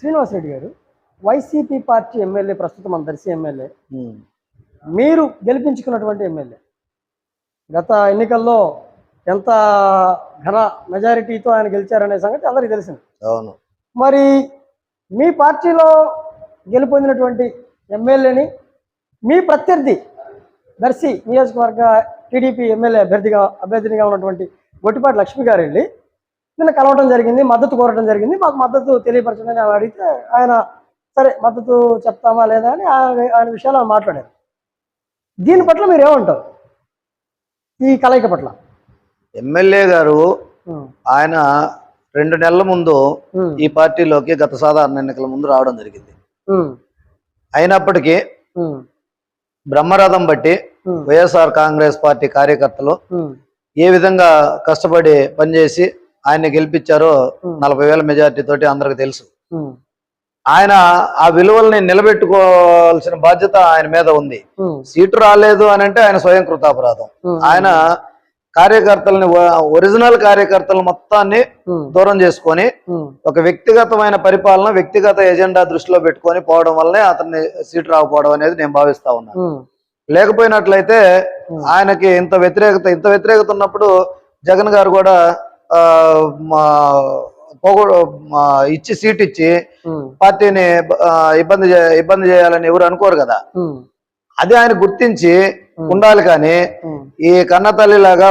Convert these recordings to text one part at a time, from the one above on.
శ్రీనివాసరెడ్డి గారు YCP party MLA ప్రస్తుతం మన దర్శి ఎమ్మెల్యే. మీరు గెలిపించుకున్నటువంటి ఎమ్మెల్యే. గత ఎన్నికల్లో ఎంత ఘన మెజారిటీతో ఆయన గెలిచారనే సంగతి అందరికీ తెలిసింది. అవును. మరి మీ పార్టీలో గెలుపొందినటువంటి ఎమ్మెల్యేని మీ ప్రత్యర్థి దర్శి నియోజకవర్గ టీడీపీ ఎమ్మెల్యే అభ్యర్థిగా అభ్యర్థినిగా ఉన్నటువంటి గొట్టిపాటి లక్ష్మి గారు వెళ్ళి నిన్న కలవడం జరిగింది మద్దతు కోరడం జరిగింది. మాకు మద్దతు తెలియపరచండి అని అడిగితే ఆయన సరే మద్దతు చెప్తామా లేదా? అని ఆయన ఆయన విషయాలు ఆయన మాట్లాడారు. దీని పట్ల మీరు ఏమంటారు? ఈ కలయిక పట్ల? ఎమ్మెల్యే గారు ఆయన రెండు నెలల ముందు ఈ పార్టీలోకి గత సాధారణ ఎన్నికల ముందు రావడం జరిగింది. అయినప్పటికీ బ్రహ్మరథం బట్టి వైఎస్ఆర్ కాంగ్రెస్ పార్టీ కార్యకర్తలు ఏ విధంగా కష్టపడి పనిచేసి ఆయన్ని గెలిపించారో నలభై వేల మెజార్టీ తోటి అందరికి తెలుసు. ఆయన ఆ విలువల్ని నిలబెట్టుకోవాల్సిన బాధ్యత ఆయన మీద ఉంది. సీటు రాలేదు అని అంటే ఆయన స్వయం కృతాపరాధం. ఆయన కార్యకర్తల్ని ఒరిజినల్ కార్యకర్తల మొత్తాన్ని దూరం చేసుకొని ఒక వ్యక్తిగతమైన పరిపాలన వ్యక్తిగత ఎజెండా దృష్టిలో పెట్టుకొని పోవడం వల్లనే అతన్ని సీటు రాకపోవడం అనేది నేను భావిస్తా ఉన్నాను. ఉమ్, లేకపోయినట్లయితే ఆయనకి ఇంత వ్యతిరేకత ఇంత వ్యతిరేకత ఉన్నప్పుడు జగన్ గారు కూడా ఇచ్చి సీట్ ఇచ్చి పార్టీని ఇబ్బంది ఇబ్బంది చేయాలని ఎవరు అనుకోరు కదా. అది ఆయన గుర్తించి ఉండాలి కానీ ఈ కన్నతల్లి లాగా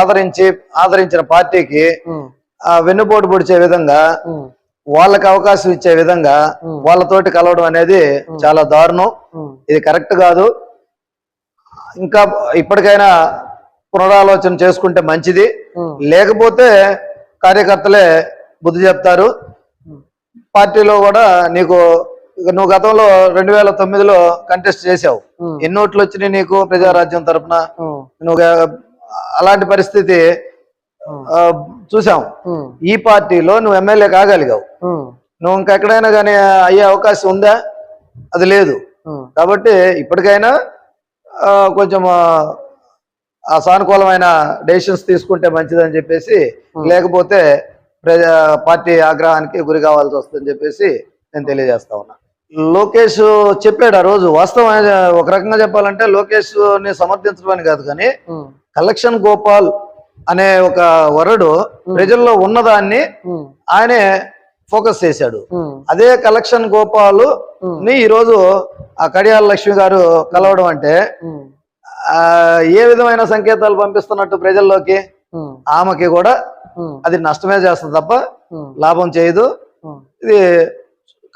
ఆదరించి ఆదరించిన పార్టీకి వెన్నుపోటు పొడిచే విధంగా వాళ్ళకి అవకాశం ఇచ్చే విధంగా వాళ్ళతోటి కలవడం అనేది చాలా దారుణం. ఇది కరెక్ట్ కాదు. ఇంకా ఇప్పటికైనా పునరాలోచన చేసుకుంటే మంచిది. లేకపోతే కార్యకర్తలే బుద్ధి చెప్తారు. పార్టీలో కూడా నీకు నువ్వు గతంలో రెండు వేల తొమ్మిదిలో కంటెస్ట్ చేసావు ఉమ్, ఎన్ని ఓట్లు వచ్చినాయి నీకు ప్రజారాజ్యం తరపున? ఉమ్, నువ్వు అలాంటి పరిస్థితి చూసాం ఈ పార్టీలో నువ్వు ఎమ్మెల్యే కాగలిగావు. నువ్వు ఇంకెక్కడైనా కానీ అయ్యే అవకాశం ఉందా? అది లేదు. కాబట్టి ఇప్పటికైనా కొంచెం సానుకూలమైన డెసిషన్స్ తీసుకుంటే మంచిదని చెప్పేసి లేకపోతే ప్రజా పార్టీ ఆగ్రహానికి గురి కావాల్సి వస్తుందని చెప్పేసి నేను తెలియజేస్తా ఉన్నా. లోకేష్ చెప్పాడు ఆ రోజు వాస్తవం ఒక రకంగా చెప్పాలంటే లోకేష్ని సమర్థించడం అని కాదు కానీ కలెక్షన్ గోపాల్ అనే ఒక వరడు ప్రజల్లో ఉన్నదాన్ని ఆయనే ఫోకస్ చేశాడు. అదే కలెక్షన్ గోపాలు ని ఈరోజు ఆ కడియాల లక్ష్మి గారు కలవడం అంటే ఏ విధమైన సంకేతాలు పంపిస్తున్నట్టు ప్రజల్లోకి? ఆమెకి కూడా అది నష్టమే చేస్తుంది తప్ప లాభం చేయదు. ఇది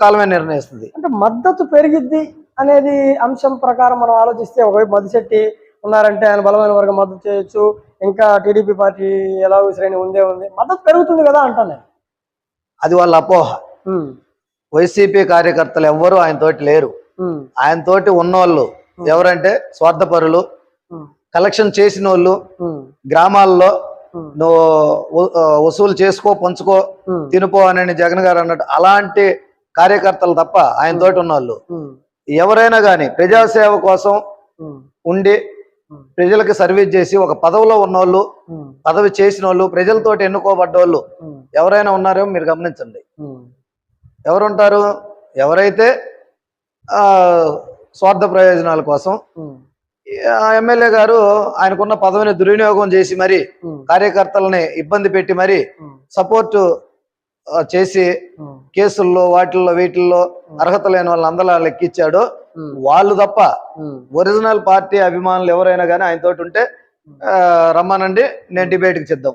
కాలమే నిర్ణయిస్తుంది. అంటే మద్దతు పెరిగిద్ది అనేది అంశం ప్రకారం మనం ఆలోచిస్తే ఒకవైపు మదిశెట్టి ఉన్నారంటే ఆయన బలమైన వర్గం మద్దతు చేయొచ్చు. ఇంకా టీడీపీ పార్టీ ఎలా శ్రేణి ఉందే ఉంది. మద్దతు పెరుగుతుంది కదా అంటాను నేను. అది వాళ్ళ అపోహ. వైసీపీ కార్యకర్తలు ఎవ్వరూ ఆయన తోటి లేరు. ఆయన తోటి ఉన్నోళ్ళు ఎవరంటే స్వార్థపరులు కలెక్షన్ చేసిన వాళ్ళు గ్రామాల్లో నువ్వు వసూలు చేసుకో పంచుకో తినుపో అని జగన్ గారు అన్నట్టు అలాంటి కార్యకర్తలు తప్ప ఆయన తోటి ఉన్నోళ్ళు. ఉమ్, ఎవరైనా కానీ ప్రజాసేవ కోసం ఉండి ప్రజలకు సర్వీస్ చేసి ఒక పదవిలో ఉన్నోళ్ళు పదవి చేసిన వాళ్ళు ప్రజలతోటి ఎన్నుకోబడ్డ వాళ్ళు ఉమ్, ఎవరైనా ఉన్నారో మీరు గమనించండి. ఎవరుంటారు? ఎవరైతే ఆ, స్వార్థ ప్రయోజనాల కోసం ఎమ్మెల్యే గారు ఆయనకున్న పదవిని దుర్వినియోగం చేసి మరి కార్యకర్తలని ఇబ్బంది పెట్టి మరి సపోర్ట్ చేసి కేసుల్లో వాటిల్లో వీటిల్లో అర్హత లేని వాళ్ళని అందలా లెక్కిచ్చాడు. వాళ్ళు తప్ప ఒరిజినల్ పార్టీ అభిమానులు ఎవరైనా కానీ ఆయన తోటి ఉంటే రమ్మనండి నేను డిబేట్కి సిద్ధం.